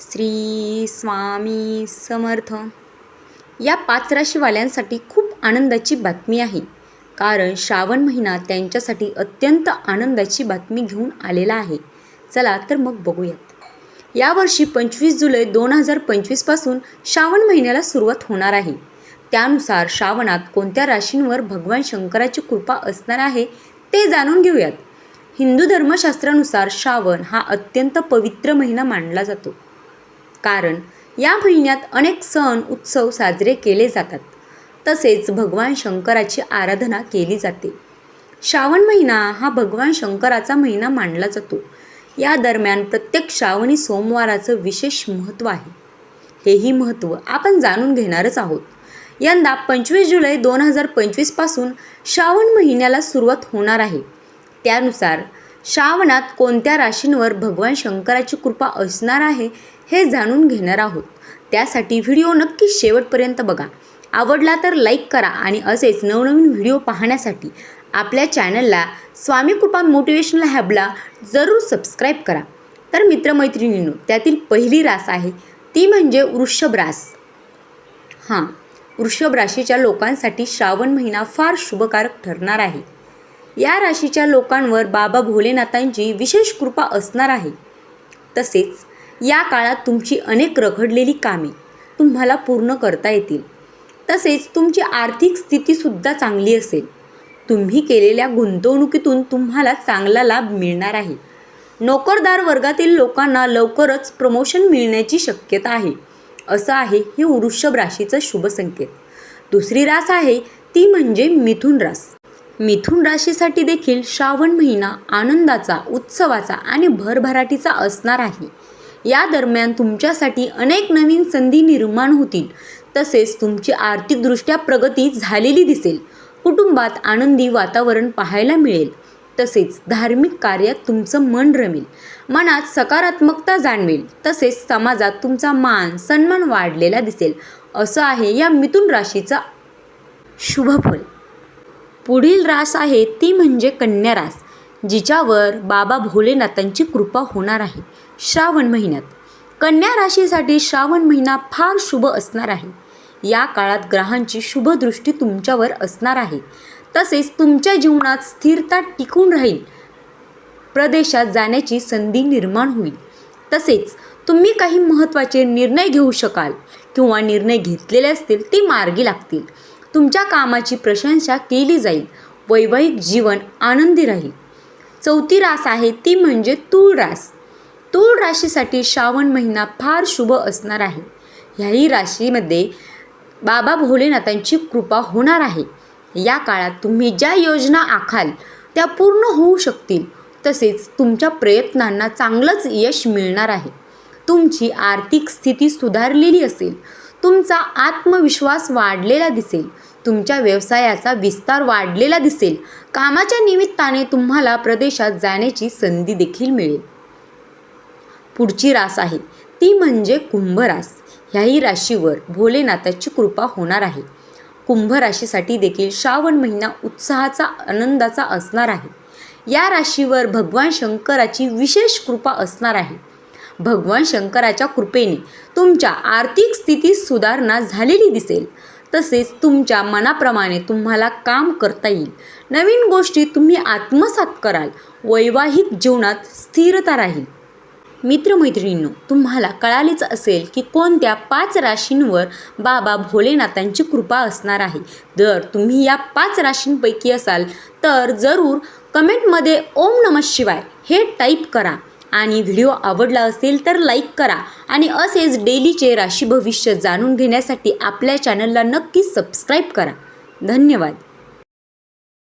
श्री स्वामी समर्थ. या पाच राशीवाल्यांसाठी खूप आनंदाची बातमी आहे. कारण श्रावण महिना त्यांच्यासाठी अत्यंत आनंदाची बातमी घेऊन आलेला आहे. चला तर मग बघूयात. यावर्षी पंचवीस जुलै दोन हजार पंचवीसपासून श्रावण महिन्याला सुरुवात होणार आहे. त्यानुसार श्रावणात कोणत्या राशींवर भगवान शंकराची कृपा असणार आहे ते जाणून घेऊयात. हिंदू धर्मशास्त्रानुसार श्रावण हा अत्यंत पवित्र महिना मानला जातो. कारण या महिन्यात अनेक सण उत्सव साजरे केले जातात. तसेच भगवान शंकराची आराधना केली जाते. श्रावण महिना हा भगवान शंकराचा महिना मानला जातो. या दरम्यान प्रत्येक श्रावणी सोमवाराचं विशेष महत्त्व आहे. हेही महत्त्व आपण जाणून घेणारच आहोत. यंदा पंचवीस जुलै दोन हजार पंचवीसपासून श्रावण महिन्याला सुरुवात होणार आहे. त्यानुसार श्रावणात कोणत्या राशींवर भगवान शंकराची कृपा असणार आहे हे जाणून घेणार आहोत. त्यासाठी व्हिडिओ नक्की शेवटपर्यंत बघा. आवडला तर लाईक करा आणि असेच नवनवीन व्हिडिओ पाहण्यासाठी आपल्या चॅनलला स्वामी कृपा मोटिवेशनल हॅबला जरूर सबस्क्राईब करा. तर मित्रमैत्रिणींनो त्यातील पहिली रास आहे ती म्हणजे वृषभ रास. हां वृषभ राशीच्या लोकांसाठी श्रावण महिना फार शुभकारक ठरणार आहे. या राशीच्या लोकांवर बाबा भोलेनाथांची विशेष कृपा असणार आहे. तसेच या काळात तुमची अनेक रखडलेली कामे तुम्हाला पूर्ण करता येतील. तसेच तुमची आर्थिक स्थितीसुद्धा चांगली असेल. तुम्ही केलेल्या गुंतवणुकीतून तुम्हाला चांगला लाभ मिळणार आहे. नोकरदार वर्गातील लोकांना लवकरच प्रमोशन मिळण्याची शक्यता आहे. असं आहे हे वृषभ राशीचं शुभ संकेत. दुसरी रास आहे ती म्हणजे मिथुन रास. मिथुन राशीसाठी देखील श्रावण महिना आनंदाचा उत्सवाचा आणि भरभराटीचा असणार आहे. या दरम्यान तुमच्यासाठी अनेक नवीन संधी निर्माण होतील. तसेच तुमची आर्थिकदृष्ट्या प्रगती झालेली दिसेल. कुटुंबात आनंदी वातावरण पाहायला मिळेल. तसेच धार्मिक कार्यात तुमचं मन रमेल. मनात सकारात्मकता जाणवेल. तसेच समाजात तुमचा मान सन्मान वाढलेला दिसेल. असं आहे या मिथुन राशीचा शुभफल. पुढील रास आहे ती म्हणजे कन्या रास जिच्यावर बाबा भोलेनाथांची कृपा होणार आहे श्रावण महिन्यात. कन्या राशीसाठी श्रावण महिना फार शुभ असणार आहे. या काळात ग्रहांची शुभदृष्टी तुमच्यावर असणार आहे. तसेच तुमच्या जीवनात स्थिरता टिकून राहील. प्रदेशात जाण्याची संधी निर्माण होईल. तसेच तुम्ही काही महत्त्वाचे निर्णय घेऊ शकाल किंवा निर्णय घेतलेले असतील ते मार्गी लागतील. तुमच्या कामाची प्रशंसा केली जाईल. वैवाहिक जीवन आनंदी राहील. चौथी रास आहे ती म्हणजे तूळ रास. तूळ राशीसाठी श्रावण महिना फार शुभ असणार आहे. ह्याही राशीमध्ये बाबा भोलेनाथांची कृपा होणार आहे. या काळात तुम्ही ज्या योजना आखाल त्या पूर्ण होऊ शकतील. तसेच तुमच्या प्रयत्नांना चांगलंच यश मिळणार आहे. तुमची आर्थिक स्थिती सुधारलेली असेल. तुमचा आत्मविश्वास वाढलेला दिसेल. तुमच्या व्यवसायाचा विस्तार वाढलेला दिसेल. कामाच्या निमित्ताने तुम्हाला प्रदेशात जाण्याची संधी देखील मिळेल. पुढची रास आहे. ती म्हणजे कुंभरास ह्याही राशीवर भोलेनाथाची कृपा होणार आहे. कुंभ राशीसाठी देखील श्रावण महिना उत्साहाचा आनंदाचा असणार आहे. या राशीवर भगवान शंकराची विशेष कृपा असणार आहे. भगवान शंकराच्या कृपेने तुमच्या आर्थिक स्थितीत सुधारणा झालेली दिसेल. तसेच तुमच्या मनाप्रमाणे तुम्हाला काम करता येईल. नवीन गोष्टी तुम्ही आत्मसात कराल. वैवाहिक जीवनात स्थिरता राहील. मित्रमैत्रिणींनो तुम्हाला कळालेच असेल की कोणत्या पाच राशींवर बाबा भोलेनाथांची कृपा असणार आहे. जर तुम्ही या पाच राशींपैकी असाल तर जरूर कमेंटमध्ये ओम नमः शिवाय हे टाईप करा. आणि व्हिडिओ आवडला असेल तर लाईक करा आणि असेच डेलीचे राशी भविष्य जाणून घेण्यासाठी आपल्या चॅनलला नक्की सबस्क्राईब करा. धन्यवाद.